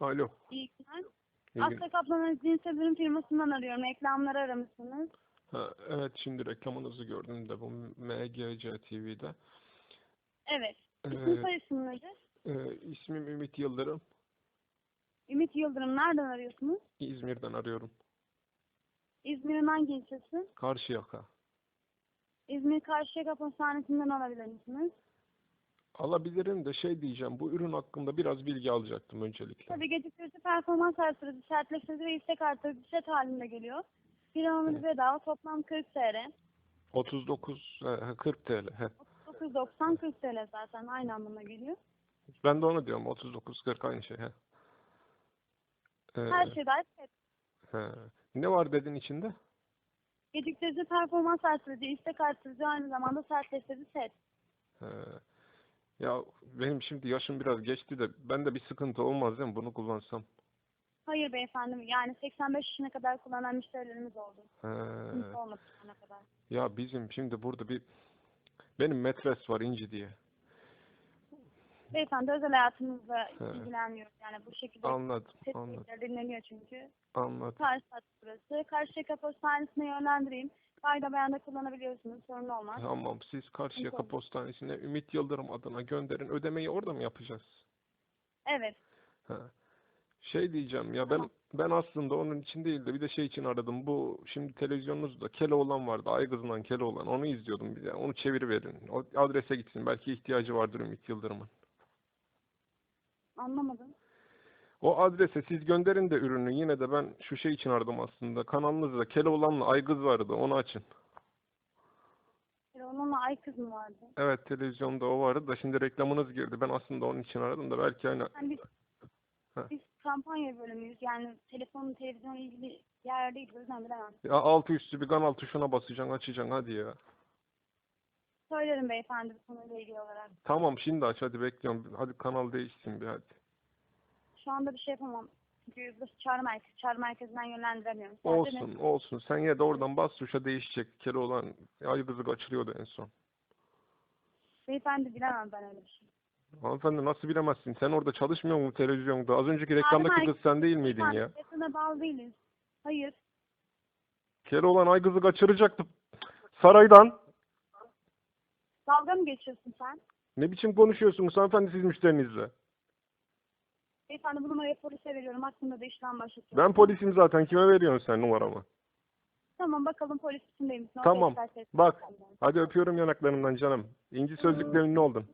Alo. İyi günler. İyi Asya Kaplan'ın cinsel ürün firmasından arıyorum. Reklamları aramışsınız. Ha, evet şimdi reklamınızı gördüm de bu MGC TV'de. Evet. İsim Ee, isim nedir? e, ismim Ümit Yıldırım. Ümit Yıldırım. Nereden arıyorsunuz? İzmir'den arıyorum. İzmir'in hangi ilçesi? Karşıyaka. İzmir Karşıyaka Postanesi'nden alabilir misiniz? Alabilirim de şey diyeceğim bu ürün hakkında biraz bilgi alacaktım öncelikle. Tabii geciktirici performans artırıcı, sertleştirici ve istek artırıcı set halinde geliyor. Bir ömrü bedava toplam 40 TL. 39 he, 40 TL. He. 990 40 TL zaten aynı anlamına geliyor. Ben de onu diyorum 39 40 aynı şey. He. Ee, Her şey dahil set. he. Ne var dedin içinde? Geciktirici performans artırıcı, istek artırıcı aynı zamanda sertleştirici set. He. Ya benim şimdi yaşım biraz geçti de bende bir sıkıntı olmaz değil mi bunu kullansam? Hayır beyefendi, yani 85 yaşına kadar kullanan müşterilerimiz oldu. He. Sıkıntı olmadı şu ana kadar. Ya bizim şimdi burada bir benim metres var İnci diye. Beyefendi özel hayatımızla He. ilgilenmiyoruz. Yani bu şekilde Anladım, anladım, dinleniyor çünkü. anladım. Tarz saat burası. Karşıyaka Postanesi'ne yönlendireyim. Kayda beyanda kullanabiliyorsunuz. Sorun olmaz. Tamam, siz Karşıyaka Tamam. Postanesi'ne Ümit Yıldırım adına gönderin. Ödemeyi orada mı yapacağız? Evet. Ha. Şey diyeceğim ya ben Tamam. ben aslında onun için değil de bir de şey için aradım. Bu şimdi televizyonunuzda Keloğlan vardı. Aygız'la Keloğlan. Onu izliyordum bir de. Onu çeviriverin. O adrese gitsin. Belki ihtiyacı vardır Ümit Yıldırım'ın. Anlamadım. O adrese siz gönderin de ürünü. Yine de ben şu şey için aradım aslında. Kanalınızda Keloğlan'la Aygız vardı. Onu açın. Onunla ay kız mı vardı? Evet televizyonda o vardı da şimdi reklamınız girdi. Ben aslında onun için aradım da belki hani Yani biz, Ha. biz kampanya bölümüyüz. Yani telefonun televizyonla ilgili yer değil. O yüzden bilemem. ya altı üstü bir kanal tuşuna basacaksın açacaksın hadi ya. Söylerim beyefendi bu konuyla ilgili olarak. Tamam şimdi aç hadi bekliyorum. Hadi kanal değişsin bir hadi. Şu anda bir şey yapamam. Çünkü burası çağrı merkezi. Çağrı merkezinden yönlendiremiyorum. Sadece Olsun olsun. Sen yine de oradan bas tuşa değişecek. Keloğlan Aygız'ı kaçırıyordu en son. Beyefendi bilemem ben öyle bir şey. Hanımefendi nasıl bilemezsin? Sen orada çalışmıyor musun televizyonda? Az önceki reklamdaki kız sen değil miydin Beyefendi, ya? Yakına bağlı değiliz. Hayır. Keloğlan Aygız'ı kaçıracaktı. Saraydan. Dalga mı geçiyorsun sen? Ne biçim konuşuyorsunuz hanımefendi siz müşterinizle? Beyefendi bu numarayı polise veriyorum. Hakkında da işlem başlatıyorum. Ben polisim zaten. Kime veriyorsun sen numaramı? Tamam bakalım polis içindeyim misin? Tamam. Bak. Hadi öpüyorum yanaklarından canım. İnci sözlükle ünlü oldun.